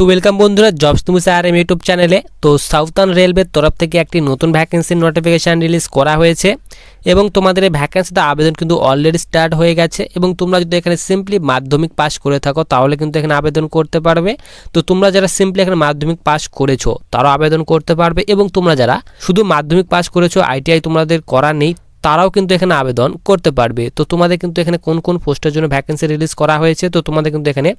তো ওয়েলকাম বন্ধুরা জবস তুমি আর এম ইউটিউব চ্যানেলে তো সাউথার্ন রেলওয়ের তরফ থেকে একটি নতুন ভ্যাকেন্সির নোটিফিকেশান রিলিজ করা হয়েছে এবং তোমাদের এই ভ্যাকেন্সিতে আবেদন কিন্তু অলরেডি স্টার্ট হয়ে গেছে এবং তোমরা যদি এখানে সিম্পলি মাধ্যমিক পাস করে থাকো, তাহলে কিন্তু এখানে আবেদন করতে পারবে। তো তোমরা যারা সিম্পলি এখানে মাধ্যমিক পাস করেছ, তারাও আবেদন করতে পারবে এবং তোমরা যারা শুধু মাধ্যমিক পাস করেছ আইটিআই তোমাদের করা নেই, তারাও কিন্তু এখানে আবেদন করতে পারবে। তো তোমাদের কিন্তু এখানে কোন কোন পোস্টের জন্য ভ্যাকেন্সি রিলিজ করা হয়েছে, তো তোমাদের কিন্তু এখানে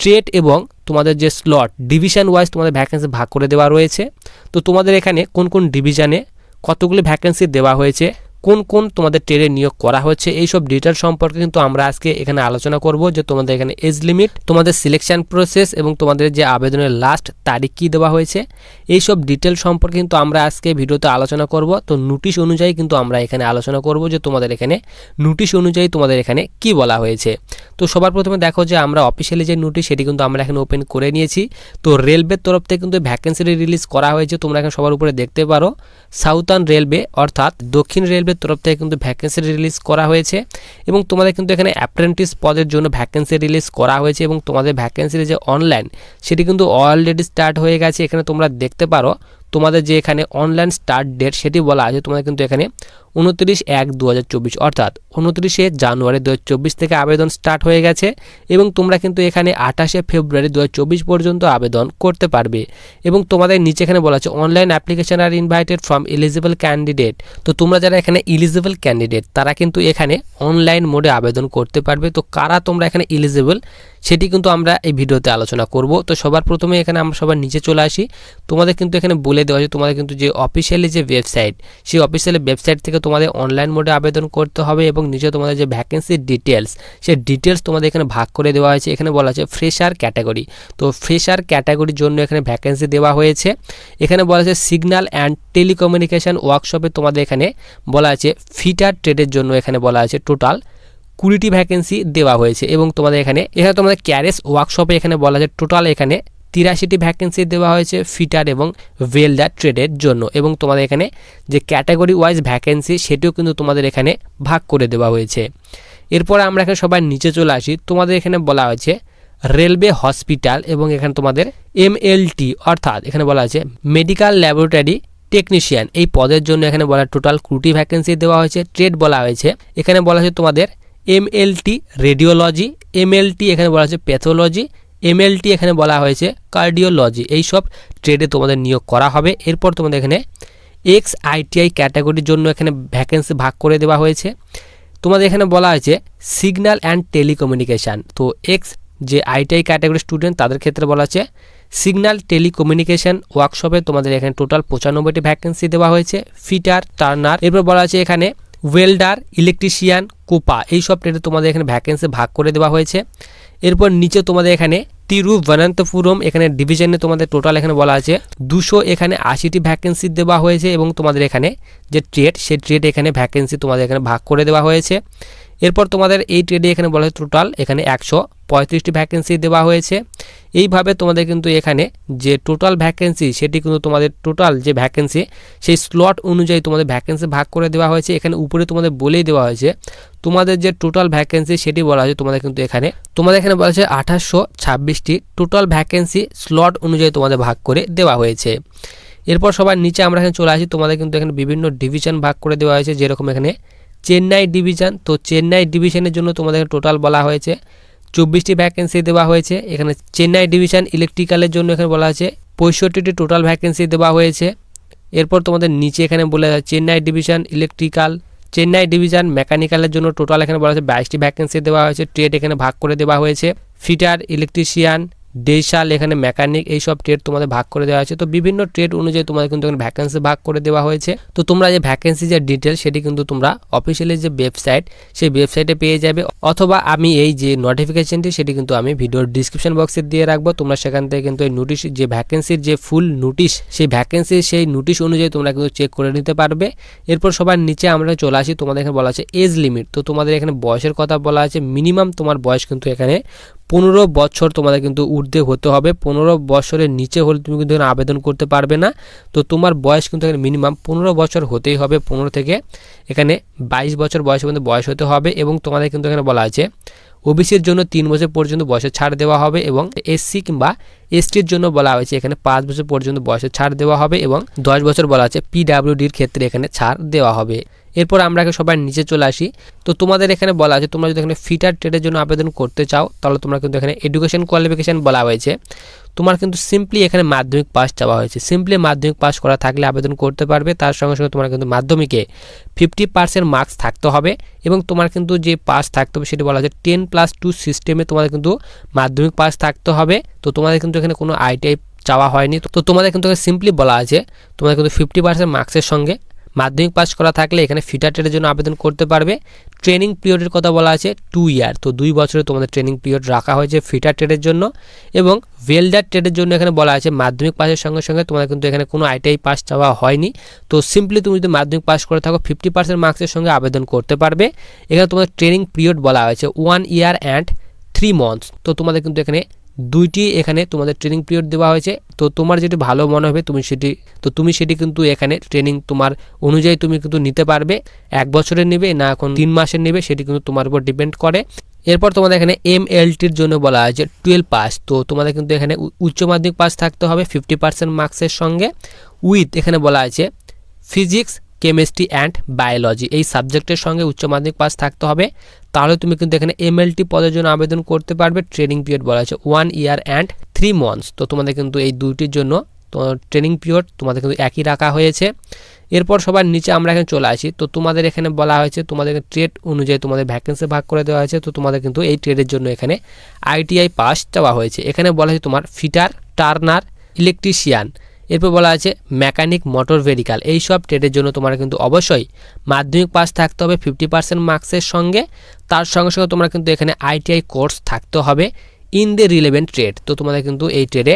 ট্রেড এবং তোমাদের যে স্লট ডিভিশন ওয়াইজ তোমাদের ভ্যাকেন্সি ভাগ করে দেওয়া রয়েছে। তো তোমাদের এখানে কোন কোন ডিভিশনে কতগুলি ভ্যাকেন্সি দেওয়া হয়েছে, কোন কোন তোমাদের ট্রেডে নিয়োগ করা হচ্ছে, এইসব ডিটেল সম্পর্কে কিন্তু আমরা আজকে এখানে আলোচনা করব যে তোমাদের এখানে এজ লিমিট তোমাদের সিলেকশন প্রসেস এবং তোমাদের যে আবেদনের লাস্ট তারিখ কী দেওয়া হয়েছে। এইসব ডিটেল সম্পর্কে কিন্তু আমরা আজকে ভিডিওতে আলোচনা করব। তো নোটিশ অনুযায়ী কিন্তু আমরা এখানে আলোচনা করব যে তোমাদের এখানে নোটিশ অনুযায়ী তোমাদের এখানে কি বলা হয়েছে। তো সবার প্রথমে দেখো যে আমরা অফিসিয়ালি যে নোটিশ সেটি কিন্তু আমরা এখানে ওপেন করে নিয়েছি। তো রেলওয়ের তরফ থেকে কিন্তু ভ্যাকেন্সি রিলিজ করা হয়েছে, তোমরা এখানে সবার উপরে দেখতে পারো। সাউথার্ন রেলওয়ে অর্থাৎ দক্ষিণ রেলওয়ের তরফ থেকে কিন্তু ভ্যাকেন্সি রিলিজ করা হয়েছে এবং তোমাদের কিন্তু এখানে অ্যাপ্রেন্টিস পদের জন্য ভ্যাকেন্সি রিলিজ করা হয়েছে এবং তোমাদের ভ্যাকেন্সির যে অনলাইন সেটি কিন্তু অলরেডি স্টার্ট হয়ে গেছে, এখানে তোমরা দেখতে পারো। তোমাদের যে এখানে অনলাইন স্টার্ট ডেট সেটি বলা আছে, তোমাদের কিন্তু এখানে উনত্রিশ এক দু অর্থাৎ উনত্রিশে জানুয়ারি দু হাজার চব্বিশ থেকে আবেদন স্টার্ট হয়ে গেছে এবং তোমরা কিন্তু এখানে আঠাশে ফেব্রুয়ারি দু হাজার চব্বিশ পর্যন্ত আবেদন করতে পারবে। এবং তোমাদের নিচে এখানে বলা আছে online application are invited from eligible candidate তো তোমরা যারা এখানে এলিজিবল ক্যান্ডিডেট তারা কিন্তু এখানে অনলাইন মোডে আবেদন করতে পারবে। তো কারা তোমরা এখানে এলিজিবল সেটি কিন্তু আমরা এই ভিডিওতে আলোচনা করব। তো সবার প্রথমে এখানে আমরা সবার নিচে চলে আসি। তোমাদের কিন্তু এখানে বলে দেওয়া হয়েছে, তোমাদের কিন্তু যে অফিসিয়ালি যে ওয়েবসাইট সেই অফিসিয়ালি ওয়েবসাইট থেকে তোমাদের অনলাইন মোডে আবেদন করতে হবে এবং নিচে তোমাদের যে ভ্যাকেন্সির ডিটেলস সেই ডিটেলস তোমাদের এখানে ভাগ করে দেওয়া হয়েছে। এখানে বলা আছে ফ্রেশার ক্যাটাগরি তো ফ্রেশার ক্যাটাগরির জন্য এখানে ভ্যাকেন্সি দেওয়া হয়েছে। এখানে বলা আছে সিগন্যাল অ্যান্ড টেলিকমিউনিকেশন ওয়ার্কশপে তোমাদের এখানে বলা আছে ফিটার ট্রেডের জন্য এখানে বলা আছে টোটাল কুড়িটি ভ্যাকেন্সি দেওয়া হয়েছে এবং তোমাদের এখানে এখানে তোমাদের ক্যারেস ওয়ার্কশপে এখানে বলা আছে টোটাল এখানে তিরাশিটি ভ্যাকেন্সি দেওয়া হয়েছে ফিটার এবং ওয়েলদার ট্রেডের জন্য এবং তোমাদের এখানে যে ক্যাটাগরি ওয়াইজ ভ্যাকেন্সি সেটিও কিন্তু তোমাদের এখানে ভাগ করে দেওয়া হয়েছে। এরপর আমরা এখানে সবাই নিচে চলে আসি। তোমাদের এখানে বলা হয়েছে রেলওয়ে হসপিটাল এবং এখানে তোমাদের এমএলটি অর্থাৎ এখানে বলা আছে মেডিকেল ল্যাবরেটরি টেকনিশিয়ান। এই পদের জন্য এখানে বলা টোটাল কুড়িটি ভ্যাকেন্সি দেওয়া হয়েছে। ট্রেড বলা হয়েছে। এখানে বলা হয়েছে তোমাদের এমএলটি রেডিওলজি, এমএলটি এখানে বলা হয়েছে প্যাথোলজি এমএলটি এখানে বলা হয়েছে কার্ডিওলজি এই সব ট্রেডে তোমাদের নিয়োগ করা হবে। এরপর তোমাদের এখানে এক্স আইটিআই ক্যাটাগরির জন্য এখানে ভ্যাকেন্সি ভাগ করে দেওয়া হয়েছে। তোমাদের এখানে বলা হয়েছে সিগন্যাল অ্যান্ড টেলিকমিউনিকেশান তো এক্স যে আইটিআই ক্যাটাগরি স্টুডেন্ট তাদের ক্ষেত্রে বলা আছে সিগন্যাল টেলিকমিউনিকেশন ওয়ার্কশপে তোমাদের এখানে টোটাল পঁচানব্বইটি ভ্যাকেন্সি দেওয়া হয়েছে ফিটার টার্নার এরপর বলা আছে এখানে ওয়েল্ডার ইলেকট্রিশিয়ান কোপা এই সব ট্রেডে তোমাদের এখানে ভ্যাকেন্সি ভাগ করে দেওয়া হয়েছে। এরপর নিচে তোমাদের এখানে তিরুবনন্তপুরম এখানে ডিভিশনে তোমাদের টোটাল এখানে বলা আছে। দুশো এখানে আশিটি ভ্যাকেন্সি দেওয়া হয়েছে এবং তোমাদের এখানে যে ট্রেড সেই ট্রেড এখানে ভ্যাকেন্সি তোমাদের এখানে ভাগ করে দেওয়া হয়েছে। এরপর তোমাদের এই ট্রেডে এখানে বলা হয়েছে টোটাল এখানে একশো পঁয়ত্রিশটি ভ্যাকেন্সি দেওয়া হয়েছে। এইভাবে তোমাদের কিন্তু এখানে যে টোটাল ভ্যাকেন্সি সেটি কিন্তু তোমাদের টোটাল যে ভ্যাকেন্সি সেই স্লট অনুযায়ী তোমাদের ভ্যাকেন্সি ভাগ করে দেওয়া হয়েছে। এখানে উপরে তোমাদের বলেই দেওয়া হয়েছে, তোমাদের যে টোটাল ভ্যাকেন্সি সেটি বলা হয়েছে তোমাদের কিন্তু এখানে। তোমাদের এখানে বলা হয়েছে আঠাশশো ছাব্বিশটি টোটাল ভ্যাকেন্সি স্লট অনুযায়ী তোমাদের ভাগ করে দেওয়া হয়েছে। এরপর সবার নিচে আমরা এখানে চলে আসি, তোমাদের কিন্তু এখানে বিভিন্ন ডিভিশন ভাগ করে দেওয়া হয়েছে, যেরকম এখানে চেন্নাই ডিভিশন তো চেন্নাই ডিভিশনের জন্য তোমাদের টোটাল বলা হয়েছে। চব্বিশটি ভ্যাকেন্সি দেওয়া হয়েছে। এখানে চেন্নাই ডিভিশন ইলেকট্রিক্যালের জন্য এখানে বলা হয়েছে, পঁয়ষট্টিটি টোটাল ভ্যাকেন্সি দেওয়া হয়েছে। এরপর তোমাদের নিচে এখানে বলে Chennai division electrical Chennai division মেকানিক্যালের জন্য টোটাল এখানে বলা হয়েছে, বাইশটি ভ্যাকেন্সি দেওয়া হয়েছে। ট্রেড এখানে ভাগ করে দেওয়া হয়েছে। ফিটার ইলেকট্রিশিয়ান ডেশাল এখানে মেকানিক এই সব ট্রেড তোমাদের ভাগ করে দেওয়া হয়েছে। তো বিভিন্ন ট্রেড অনুযায়ী তোমাদের কিন্তু এখানে ভ্যাকেন্সি ভাগ করে দেওয়া হয়েছে। তো তোমরা যে ভ্যাকেন্সি যে ডিটেল সেটি কিন্তু তোমরা অফিসিয়ালি যে ওয়েবসাইট সেই ওয়েবসাইটে পেয়ে যাবে। অথবা আমি এই যে নোটিফিকেশনটি সেটি কিন্তু আমি ভিডিওর ডিসক্রিপশন বক্সে দিয়ে রাখব। তোমরা সেখান থেকে কিন্তু এই নোটিশ যে ভ্যাকেন্সির যে ফুল নোটিশ সেই ভ্যাকেন্সি সেই নোটিশ অনুযায়ী তোমরা কিন্তু চেক করে নিতে পারবে। এরপর সবার নিচে আমরা চলে আসি, তোমাদের এখানে বলা আছে এজ লিমিট তো তোমাদের এখানে বয়সের কথা বলা আছে মিনিমাম তোমার বয়স কিন্তু এখানে পনেরো বছর তোমাদের কিন্তু ঊর্ধ্বে হতে হবে। পনেরো বছরের নিচে হলে তুমি কিন্তু আবেদন করতে পারবে না। তো তোমার বয়স কিন্তু এখানে মিনিমাম পনেরো বছর হতেই হবে। পনেরো থেকে এখানে বাইশ বছর বয়সের মধ্যে বয়স হতে হবে এবং তোমাদের কিন্তু এখানে বলা আছে ওবিসির জন্য তিন বছর পর্যন্ত বয়সের ছাড় দেওয়া হবে এবং এসসি কিংবা এসটির জন্য বলা হয়েছে এখানে পাঁচ বছর পর্যন্ত বয়সের ছাড় দেওয়া হবে এবং দশ বছর বলা আছে পিডাব্লিউডির ক্ষেত্রে এখানে ছাড় দেওয়া হবে। এরপর আমরা সবাই নিচে চলে আসি। তো তোমাদের এখানে বলা আছে, তোমরা যদি এখানে ফিটার ট্রেডের জন্য আবেদন করতে চাও, তাহলে তোমরা কিন্তু এখানে এডুকেশন কোয়ালিফিকেশান বলা হয়েছে। তোমার কিন্তু সিম্পলি এখানে মাধ্যমিক পাস চাওয়া হয়েছে। সিম্পলি মাধ্যমিক পাস করা থাকলে আবেদন করতে পারবে, তার সঙ্গে সঙ্গে তোমার কিন্তু মাধ্যমিকে ফিফটি পার্সেন্ট মার্কস থাকতে হবে এবং তোমার কিন্তু যে পাস থাকতে হবে সেটি বলা হচ্ছে টেন প্লাস টু সিস্টেমে তোমাদের কিন্তু মাধ্যমিক পাস থাকতে হবে। তো তোমাদের কিন্তু এখানে কোনো আইটিআই চাওয়া হয়নি। তো তোমাদের কিন্তু সিম্পলি বলা আছে, তোমাদের কিন্তু ফিফটি পার্সেন্ট মার্কসের সঙ্গে মাধ্যমিক পাস করা থাকলে এখানে ফিটার ট্রেডের জন্য আবেদন করতে পারবে। ট্রেনিং পিরিয়ডের কথা বলা আছে টু ইয়ার তো দুই বছরে তোমাদের ট্রেনিং পিরিয়ড রাখা হয়েছে ফিটার ট্রেডের জন্য এবং ওয়েল্ডার ট্রেডের জন্য এখানে বলা আছে, মাধ্যমিক পাসের সঙ্গে সঙ্গে তোমাদের কিন্তু এখানে কোনো আইটিআই পাস চাওয়া হয়নি। তো সিম্পলি তুমি যদি মাধ্যমিক পাস করে থাকো ফিফটি পার্সেন্ট মার্কসের সঙ্গে আবেদন করতে পারবে। এখানে তোমাদের ট্রেনিং পিরিয়ড বলা হয়েছে one year and three months তো তোমাদের কিন্তু এখানে দুইটি এখানে তোমাদের ট্রেনিং পিরিয়ড দেওয়া হয়েছে। তো তোমার যেটি ভালো মনে হবে, তুমি সেটি, তো তুমি সেটি কিন্তু এখানে ট্রেনিং তোমার অনুযায়ী তুমি কিন্তু নিতে পারবে। এক বছরের নেবে, না এখন তিন মাসের নেবে, সেটি কিন্তু তোমার উপর ডিপেন্ড করে। এরপর তোমাদের এখানে এম এলটির জন্য বলা হয়েছে টুয়েলভ পাস তো তোমাদের কিন্তু এখানে উচ্চ মাধ্যমিক পাস থাকতে হবে ফিফটি পার্সেন্ট মার্কসের সঙ্গে। উইথ এখানে বলা আছে ফিজিক্স কেমিস্ট্রি অ্যান্ড বায়োলজি। এই সাবজেক্টের সঙ্গে উচ্চ মাধ্যমিক পাস থাকতে হবে। তাহলে তুমি কিন্তু এখানে এমএলটি পদের জন্য আবেদন করতে পারবে। ট্রেনিং পিরিয়ড বলা আছে one year and three months তো তোমাদের কিন্তু এই দুইটির জন্য ট্রেনিং পিরিয়ড তোমাদের কিন্তু একই রাখা হয়েছে। এরপর সবার নিচে আমরা এখানে চলে আসি। তো তোমাদের এখানে বলা হয়েছে, তোমাদের ট্রেড অনুযায়ী তোমাদের ভ্যাকেন্সি ভাগ করে দেওয়া হয়েছে। তো তোমাদের কিন্তু এই ট্রেডের জন্য এখানে আইটিআই পাস চাওয়া হয়েছে। এখানে বলা হয়েছে তোমার ফিটার টার্নার ইলেকট্রিশিয়ান এরপর বলা আছে মেকানিক মোটর ভেহিকাল এই সব ট্রেডের জন্য তোমার কিন্তু অবশ্যই মাধ্যমিক পাস থাকতে হবে ফিফটি পার্সেন্ট মার্কসের সঙ্গে। তার সঙ্গে সঙ্গে তোমরা কিন্তু এখানে আইটিআই কোর্স থাকতে হবে ইন দ্য রিলেভেন্ট ট্রেড তো তোমাদের কিন্তু এই ট্রেডে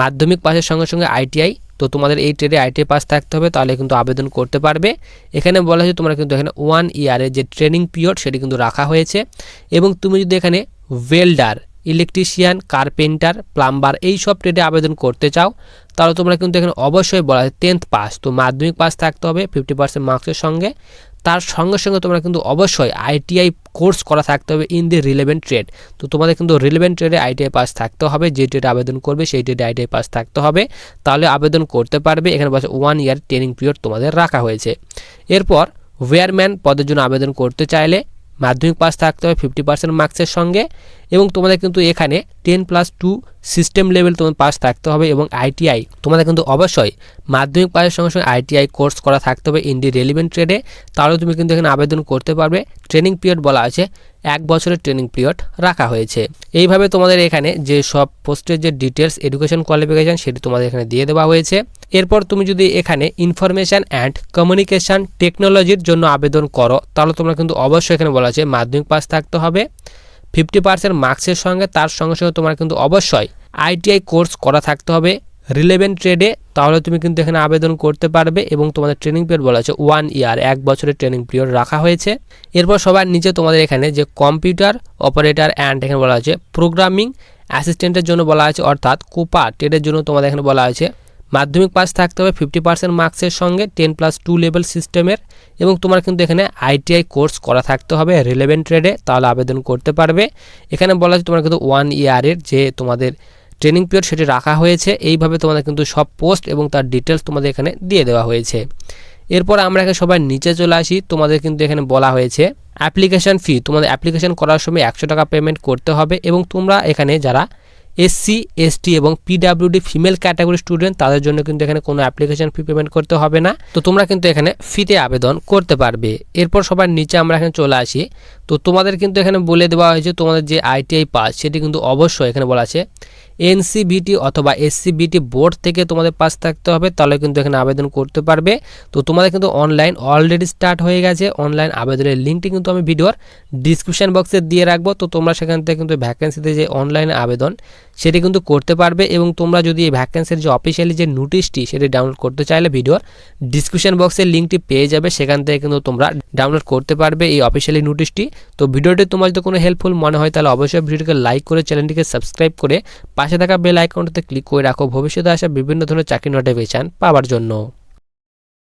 মাধ্যমিক পাসের সঙ্গে সঙ্গে আইটিআই তো তোমাদের এই ট্রেডে আইটিআই পাস থাকতে হবে, তাহলে কিন্তু আবেদন করতে পারবে। এখানে বলা হয়েছে তোমরা কিন্তু এখানে ওয়ান ইয়ারের যে ট্রেনিং পিরিয়ড সেটি কিন্তু রাখা হয়েছে। এবং তুমি যদি এখানে ওয়েল্ডার ইলেকট্রিশিয়ান কার্পেন্টার প্লাম্বার এই সব ট্রেডে আবেদন করতে চাও, তাহলে তোমরা কিন্তু এখানে অবশ্যই বলা হয় টেন্থ পাস তো মাধ্যমিক পাস থাকতে হবে ফিফটি পার্সেন্ট মার্কসের সঙ্গে। তার সঙ্গে সঙ্গে তোমরা কিন্তু অবশ্যই আইটিআই কোর্স করা থাকতে হবে ইন দি রিলেভেন্ট ট্রেড তো তোমাদের কিন্তু রিলেভেন্ট ট্রেডে আইটিআই পাস থাকতে হবে, যে ট্রেডে আবেদন করবে সেই ট্রেডে আইটিআই পাস থাকতে হবে। তাহলে আবেদন করতে পারবে, এখানে বলছে ওয়ান ইয়ার ট্রেনিং পিরিয়ড তোমাদের রাখা হয়েছে। এরপর ওয়ারম্যান পদের জন্য আবেদন করতে চাইলে মাধ্যমিক পাস থাকতে হবে ফিফটি পার্সেন্ট মার্কসের সঙ্গে এবং তোমাদের কিন্তু এখানে ten plus two system level তোমার পাস থাকতে হবে এবং আইটিআই তোমাদের কিন্তু অবশ্যই মাধ্যমিক পাসের সঙ্গে সঙ্গে আইটিআই কোর্স করা থাকতে হবে ইন্ডি রেলিভেন্ট ট্রেডে তাহলে তুমি কিন্তু এখানে আবেদন করতে পারবে। ট্রেনিং পিরিয়ড বলা আছে, এক বছরের ট্রেনিং পিরিয়ড রাখা হয়েছে। এইভাবে তোমাদের এখানে যে সব পোস্টের যে ডিটেলস এডুকেশন কোয়ালিফিকেশান সেটি তোমাদের এখানে দিয়ে দেওয়া হয়েছে। এরপর তুমি যদি এখানে ইনফরমেশান অ্যান্ড কমিউনিকেশান টেকনোলজির জন্য আবেদন করো, তাহলে তোমরা কিন্তু অবশ্যই এখানে বলা আছে মাধ্যমিক পাস থাকতে হবে। ফিফটি পার্সেন্ট মার্কসের সঙ্গে তার সঙ্গে সঙ্গে তোমার কিন্তু অবশ্যই আইটিআই কোর্স করা থাকতে হবে। রিলেভেন্ট ট্রেডে তাহলে তুমি কিন্তু এখানে আবেদন করতে পারবে এবং তোমাদের ট্রেনিং পিরিয়ড বলা আছে ওয়ান ইয়ার এক বছরের ট্রেনিং পিরিয়ড রাখা হয়েছে। এরপর সবার নিচে তোমাদের এখানে যে কম্পিউটার অপারেটর অ্যান্ড এখানে বলা আছে প্রোগ্রামিং অ্যাসিস্ট্যান্টের জন্য বলা আছে, অর্থাৎ কোপা ট্রেডের জন্য তোমাদের এখানে বলা আছে মাধ্যমিক পাস থাকতে হবে ফিফটি পার্সেন্ট মার্কসের সঙ্গে টেন প্লাস টু লেভেল সিস্টেমের এবং তোমার কিন্তু এখানে আইটিআই কোর্স করা থাকতে হবে রিলেভেন্ট ট্রেডে তাহলে আবেদন করতে পারবে। এখানে বলা আছে তোমার কিন্তু ওয়ান ইয়ারের যে তোমাদের ট্রেনিং পিরিয়ড সেটি রাখা হয়েছে, এইভাবে তোমাদের কিন্তু সব পোস্ট এবং তার ডিটেলস তোমাদের এখানে দিয়ে দেওয়া হয়েছে। এরপর আমরা এখানে সবাই নিচে চলে আসি, তোমাদের কিন্তু এখানে বলা হয়েছে অ্যাপ্লিকেশান ফি তোমাদের অ্যাপ্লিকেশান করার সময় একশো টাকা পেমেন্ট করতে হবে এবং তোমরা এখানে যারা এসসি এসটি এবং পিডাব্লিউডি ফিমেল ক্যাটাগরি স্টুডেন্ট তাদের জন্য কিন্তু এখানে কোনো অ্যাপ্লিকেশন ফি পেমেন্ট করতে হবে না। তো তোমরা কিন্তু এখানে ফিতে আবেদন করতে পারবে। এরপর সবার নিচে আমরা এখানে চলে আসি। তো তোমাদের কিন্তু এখানে বলে দেওয়া হয়েছে, তোমাদের যে আইটিআই পাস সেটি কিন্তু অবশ্যই এখানে বলা আছে। এনসিবিটি অথবা এসসিবিটি বোর্ড থেকে তোমাদের পাস থাকতে হবে, তাহলে কিন্তু এখানে আবেদন করতে পারবে। তো তোমাদের কিন্তু অনলাইন অলরেডি স্টার্ট হয়ে গেছে। অনলাইন আবেদনের লিঙ্কটি কিন্তু আমি ভিডিওর ডিসক্রিপশান বক্সে দিয়ে রাখব। তো তোমরা সেখান থেকে কিন্তু ভ্যাকেন্সিতে যে অনলাইন আবেদন সেটি কিন্তু করতে পারবে এবং তোমরা যদি এই ভ্যাকেন্সির যে অফিসিয়ালি যে নোটিশটি সেটি ডাউনলোড করতে চাইলে ভিডিওর ডিসক্রিপশান বক্সের লিঙ্কটি পেয়ে যাবে। সেখান থেকে কিন্তু তোমরা ডাউনলোড করতে পারবে এই অফিসিয়ালি নোটিশটি তো ভিডিওটি তোমার যদি কোনো হেল্পফুল মনে হয় তাহলে অবশ্যই ভিডিওটিকে লাইক করে চ্যানেলটিকে সাবস্ক্রাইব করে পাশে থাকা বেল আইকনটাতে ক্লিক করে রাখো। ভবিষ্যতে আসা বিভিন্ন ধরনের চাকরি নোটিফিকেশান পাওয়ার জন্য।